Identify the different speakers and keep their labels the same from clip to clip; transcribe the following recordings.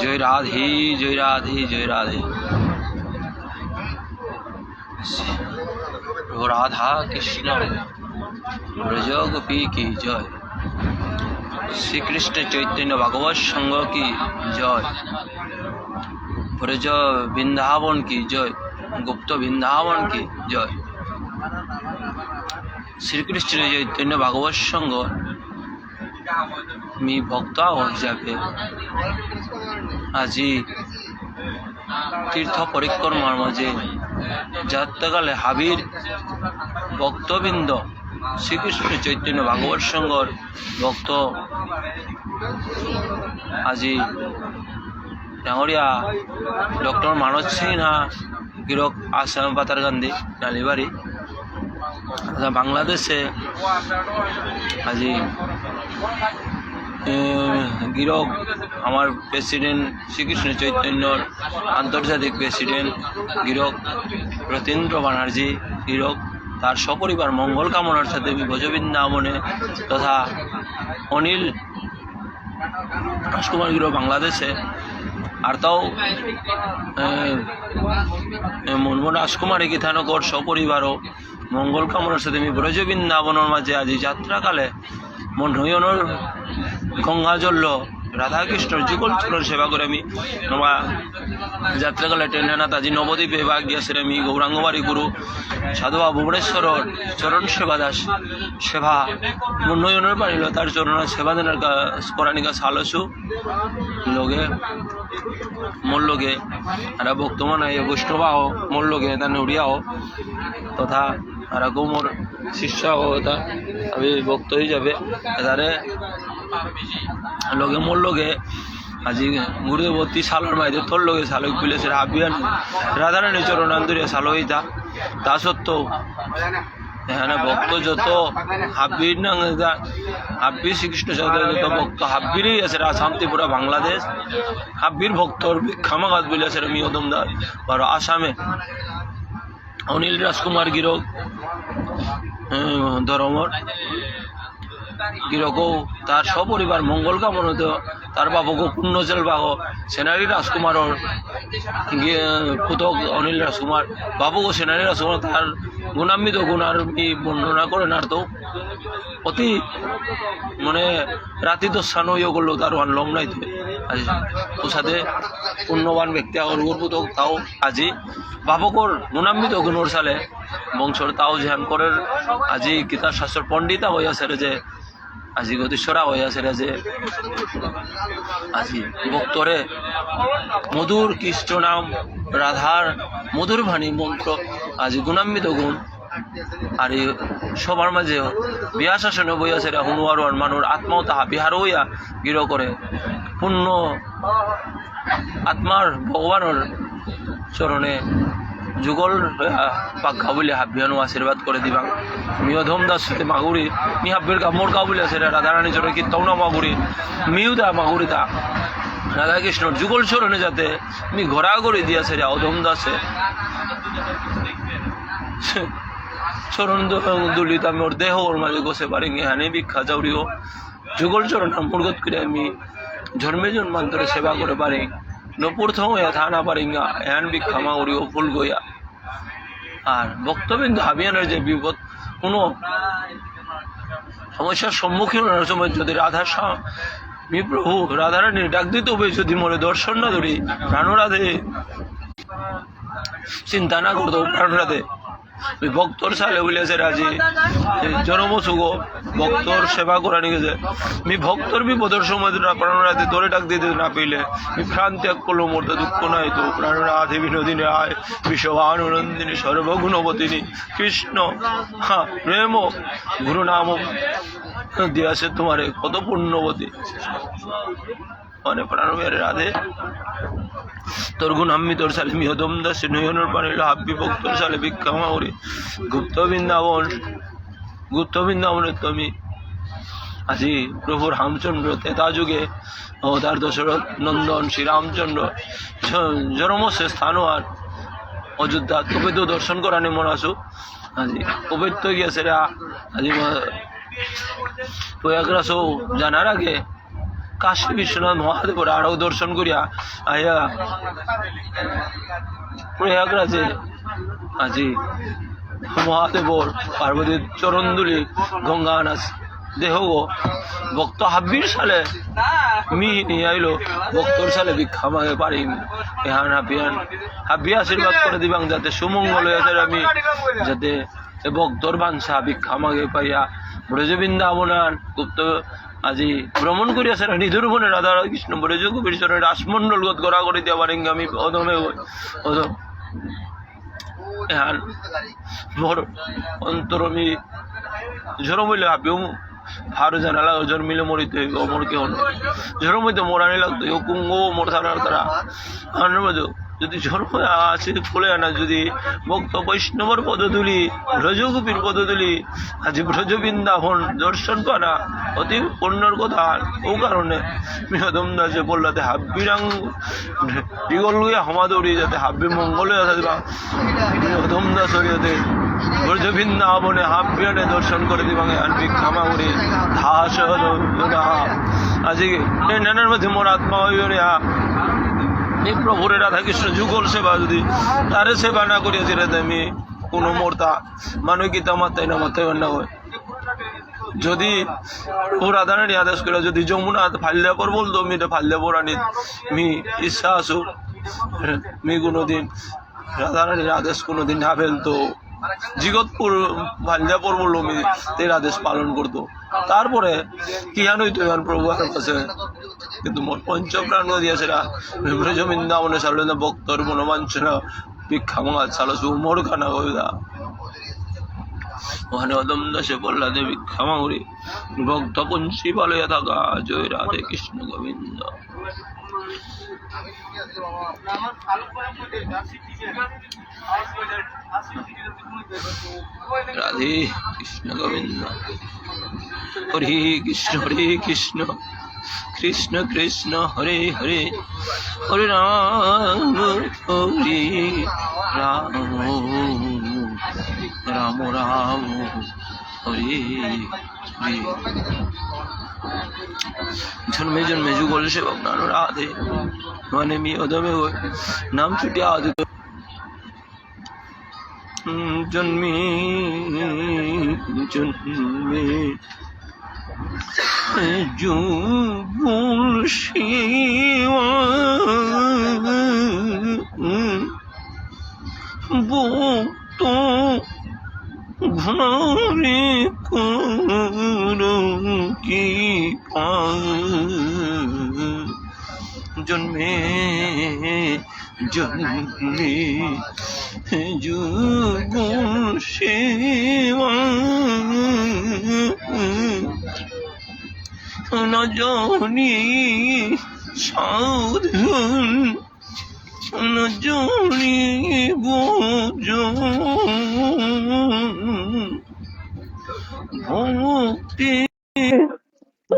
Speaker 1: জয় রাধি জয় রাধে জয় রাধে রাধা কৃষ্ণ ব্রজ গোপী কি জয় শ্রীকৃষ্ণ চৈতন্য ভগবত সঙ্গ কি জয় ব্রজ বৃন্দাবন কি জয় গুপ্ত বৃন্দাবন কি জয় শ্রীকৃষ্ণ চৈতন্য ভাগবত সঙ্গ মি ভক্তা हो যাবে আজি তীর্থ পরিক্রমার মাঝে যাত্রাকালে হাবির ভক্তবৃন্দ শ্রীকৃষ্ণ চৈতন্য ভাগবত সংঘর ভক্ত আজি ডাঙরিয়া ডক্টর মানস সিনহা গিরক আসাম পাতার গান্ধী নালিবাড়ি বাংলাদেশে আজি গিরক আমার প্রেসিডেন্ট শ্রীকৃষ্ণ চৈতন্যর আন্তর্জাতিক প্রেসিডেন্ট গিরক রতীন্দ্র ব্যানার্জি গিরক তার সপরিবার মঙ্গল কামনার সাথে ভোজবৃন্দাবনে তথা অনিল রাজকুমার গিরক বাংলাদেশে আর তাও মনমোহন রাজকুমারী গীতানগর সপরিবারও মঙ্গল কামনার সাথে আমি ব্রজবৃন্দাবনের মাঝে আজি যাত্রাকালে মন্ডয়নর গঙ্গা রাধা রাধাকৃষ্ণর যুগল চলন সেবা করে আমি নবা যাত্রাকালে টেন্ডানা তাজি নবদ্বীপে বা গিয়াছেন আমি গৌরাঙ্গবাড়ি গুরু সাধুবা ভুবনেশ্বর চরণ সেবা দাস সেবা মন্ডয়নের পারিল তার চরণ সেবা দেনার করানিকা সালসু লগে মোর লগে আর বক্তমান বৈষ্ণবাহ মোর লগে তার নড়িয়াও তথা રઘુમૂળ શિક્ષકો હતા ভক্ত ભક્તો હિસાબે ત્યારે লগে মোর লগে আজি গুরুদেবতী সালর মাইতে তোর লগে সালক বিলে সেটা আবিয়ান রাধারানী চরণান্তরিয়া সাল হইতা তা সত্ত্বেও এখানে ভক্ত যত হাব্বির হাব্বি শ্রীকৃষ্ণ চন্দ্রের যত ভক্ত হাব্বিরই আছে আসামটি পুরা বাংলাদেশ হাব্বির ভক্তর বিক্ষামাঘাত বলে আছে মিয়দমদার বা আসামে অনিল রাজকুমার গিরক হ্যাঁ, ধর্মর গিরকও তার সপরিবার মঙ্গল কামনত তার বাবুকে পূর্ণজেল বাহ সেনারী রাজকুমারর পুতক অনিল রাজকুমার বাবুকে সেনারী রাজকুমার তার গুণান্বিত কি বর্ণনা করেন আর তো অতি মানে রাতি তো ইয়ে করলো তার ওয়ান লম নাই তো আজি ওর সাথে পূর্ণবান ব্যক্তি আর গর্বত তাও আজি বাবকর গুণান্বিত গুণর সালে বংশর তাও জেহান করের আজি কিতাব শাস্ত্র পণ্ডিতা হইয়াছে যে আজি গতি সরা হয়ে আছে রাজে আজি ভক্তরে মধুর কৃষ্ণ নাম রাধার মধুর ভাণী মন্ত্র আজি গুণান্বিত গুণ আর সবার মাঝে বিয়া শাসনে আছে সেরা হুনুয়ার মানুষ আত্মাও তাহা বিহার হইয়া গৃহ করে পূর্ণ আত্মার ভগবানের চরণে যুগল পাক খাবুলি হাব্বিয়ানো আশীর্বাদ করে দিবাং মিও ধোম দাস মাগুরি মি হাব্বির মোর বলে আছে রাধারানী চরে কি তৌনা মাগুরি মিউ দা মাগুরি তা রাধাকৃষ্ণ যুগল স্মরণে যাতে মি ঘোরাঘুরি আছে রে অধম দাসে চরণ দুলিত আমি ওর দেহ ওর মাঝে গোসে পারি হানি ভিক্ষা যাওড়িও যুগল চরণ আমি জন্মে জন্মান্তরে সেবা করে পারি নপুর্থম যথা না পারিঙ্গা এহান বি ক্ষমা উড়িও ফুল গইয়া আর বক্তবিন্দু হাবিয়ানের যে বিপদ কোনো সমস্যার সম্মুখীন হওয়ার সময় যদি রাধা বিপ্রভু প্রভু রাধারানীর ডাক দিতে হবে যদি মনে দর্শন না ধরি প্রাণরাধে চিন্তা না করতো প্রাণরাধে ভক্তর সালে বলিয়াছে রাজি জনম সুগ ভক্তর সেবা করা গেছে মি ভক্তর বোধর সময় প্রাণ রাতে ধরে ডাক দিতে না পেলে মি প্রাণ ত্যাগ করলো মরতে দুঃখ নাই তো প্রাণ রাধে বিনোদিনী আয় বিশ্বভানুনন্দিনী সর্বগুণবতিনী কৃষ্ণ হ্যাঁ প্রেম গুরু নাম দিয়াছে তোমারে কত পুণ্যবতী અને પ્રાણવેર રાધે તર્ગુનામી તોરસાલે મિહદમ દસ નયનર પાણી લાભી গুপ্ত বৃন্দাবন গুপ্ত বৃন্দাবনের তুমি আজি প্রভুর রামচন্দ্র তেতা যুগে অবতার দশরথ নন্দন শ্রীরামচন্দ্র জরমস্যে স্থান আর অযোধ্যা তবে তো দর্শন করানি মন আসু আজি কবে তো গিয়েছে রা আজি প্রয়াগরাসও জানার আগে কাশী বিশ্বনাথ মহাদেবের আরও দর্শন করিয়া আয়া প্রয়াগরাজে আজি মহাদেবর পার্বতীর চরণদুলি গঙ্গা নাচ দেহ ভক্ত হাব্বির সালে মিহি নিয়ে আইলো ভক্তর সালে ভিক্ষা মাগে পারিম এহান হাবিয়ান হাব্বি আশীর্বাদ করে দিবাং যাতে সুমঙ্গল এদের আমি যাতে ভক্তর বাঞ্ছা ভিক্ষা মাগে পাইয়া ব্রজবৃন্দাবনান গুপ্ত আজি ভ্রমণ করি আছে নিধুর বনে রাধা কৃষ্ণ বলে যোগবীর চরে রাসমণ্ডল গত গড়া করে দিয়ে আমার আমি অদমে অদম আর মোর অন্তর আমি ঝরম হইলে আপিও হারো জানা লাগো জন্মিলে মরিতে হইব মোর কেউ ঝরম হইতে মোরা নিলাগতো কুঙ্গ মোর থানার তারা আর যদি জন্ম আসে ফুলে আনা যদি ভক্ত বৈষ্ণবর পদতুলি ব্রজগোপীর পদতুলি আজ ব্রজ বৃন্দাবন দর্শন করা অতি পণ্যর কথা ও কারণে বিনোদম দাসে বললাতে হাব্বিরাং ইগল লুইয়া হমা দৌড়িয়ে যাতে হাব্বি মঙ্গল থাকবা বিনোদম দাস হরিয়াতে বৃন্দাবনে হাব্বিয়ানে দর্শন করে দিবাং আনবি ক্ষমা করে ধাস আজকে নানার মধ্যে মোর আত্মা হইয়া নিগ্র ভরে রাধা কৃষ্ণ যুগল সেবা যদি তারে সেবা না করিয়া যেটা আমি কোনো মোর্তা মানুষ কি তামার তাই না মাথায় না হয় যদি প্রভু রাধারানী আদেশ করে যদি যমুনা ফাল্লা পর বলতো আমি এটা ফাল্লা পরাণী মি ইচ্ছা আসুক মি কোনোদিন রাধারানীর আদেশ কোনোদিন না ফেলতো জিগতপুর ভাল্যাপুর বললো মি তের আদেশ পালন করতো তারপরে কিহানই তো প্রভু আর কাছে কিন্তু মোট পঞ্চপ্রাণ দিয়েছে সেরা ব্রজ বৃন্দাবনে সারলেনা ভক্তর মনোবাঞ্ছনা ভিক্ষামা সালসু মোর খানা কবিতা ওখানে অদম্য সে প্রহ্লাদে ভিক্ষামা করে ভক্ত পঞ্চি বলে থাকা জয় রাধে কৃষ্ণ গোবিন্দ রাধে কৃষ্ণ গোবিন্দ হরে কৃষ্ণ হরে কৃষ্ণ কৃষ্ণ কৃষ্ণ হরে হরে হরে রাম হরে রাম রাম রাম হরে হরে જન્મે જન્મે જુગોલ છે ભગવાનનો રાધે મને મી અધમે હોય નામ છૂટ્યા આજ જન્મી જન્મે جوب الشواء بوط ঘরে কি জন্মে জন্মে যুগ সেবা সোনাজনি সাধুন সোনাজনি বোজ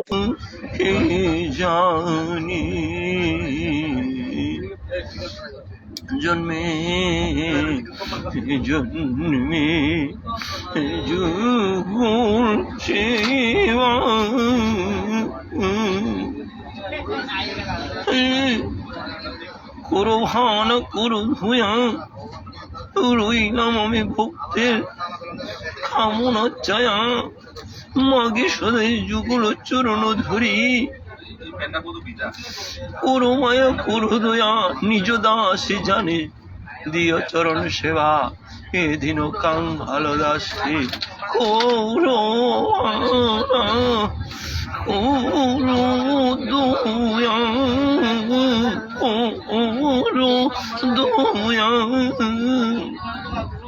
Speaker 1: ভক্তি জানি জন্মে জন্মে যুগুল ভান কুরুভান কুরু ধুয়া রইলাম আমি ভক্তের কামনা চায়া মাগে সদাই যুগল চরণ ধরি কুরুময় কুরুদয়া নিজ দাসী জানে দিয় চরণ সেবা এ এদিন কাং ভালো দাসী কৌর কৌর দুয়া কৌর দুয়া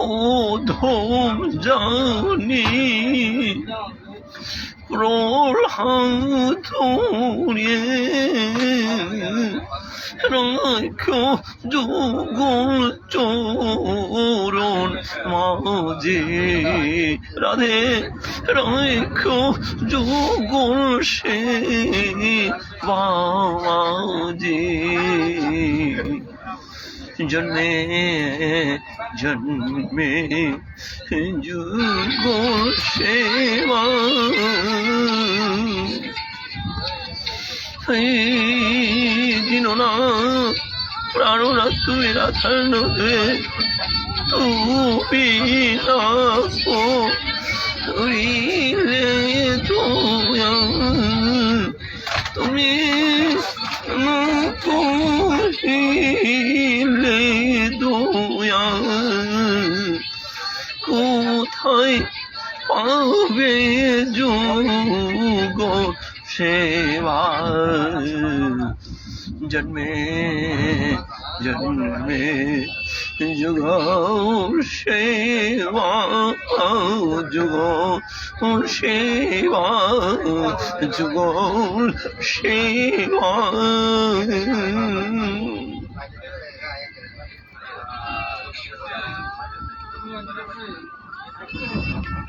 Speaker 1: অধম জানি প্রহ্লাদ রাখ যুগল চোরণ মাঝে রাধে রাখ যুগল সে বাজে জন্মে জন্মে যুগ সেবা দিনো না প্রাণনাথ তুমি রাধার নদে তুমি রাখো তুমি তুমি যুগ সেবা জন্মে জন্মে যুগ সেবা যুগ সেবা যুগ সেবা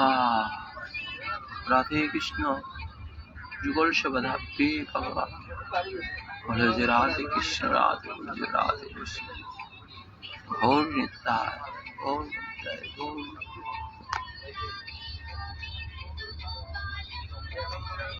Speaker 1: राधा हाँ। राधे कृष्ण जुगल शबदा भगवान बोले जे राधे कृष्ण राधे बोले राधे कृष्ण घोर नृत्य घोर नृत्य घोर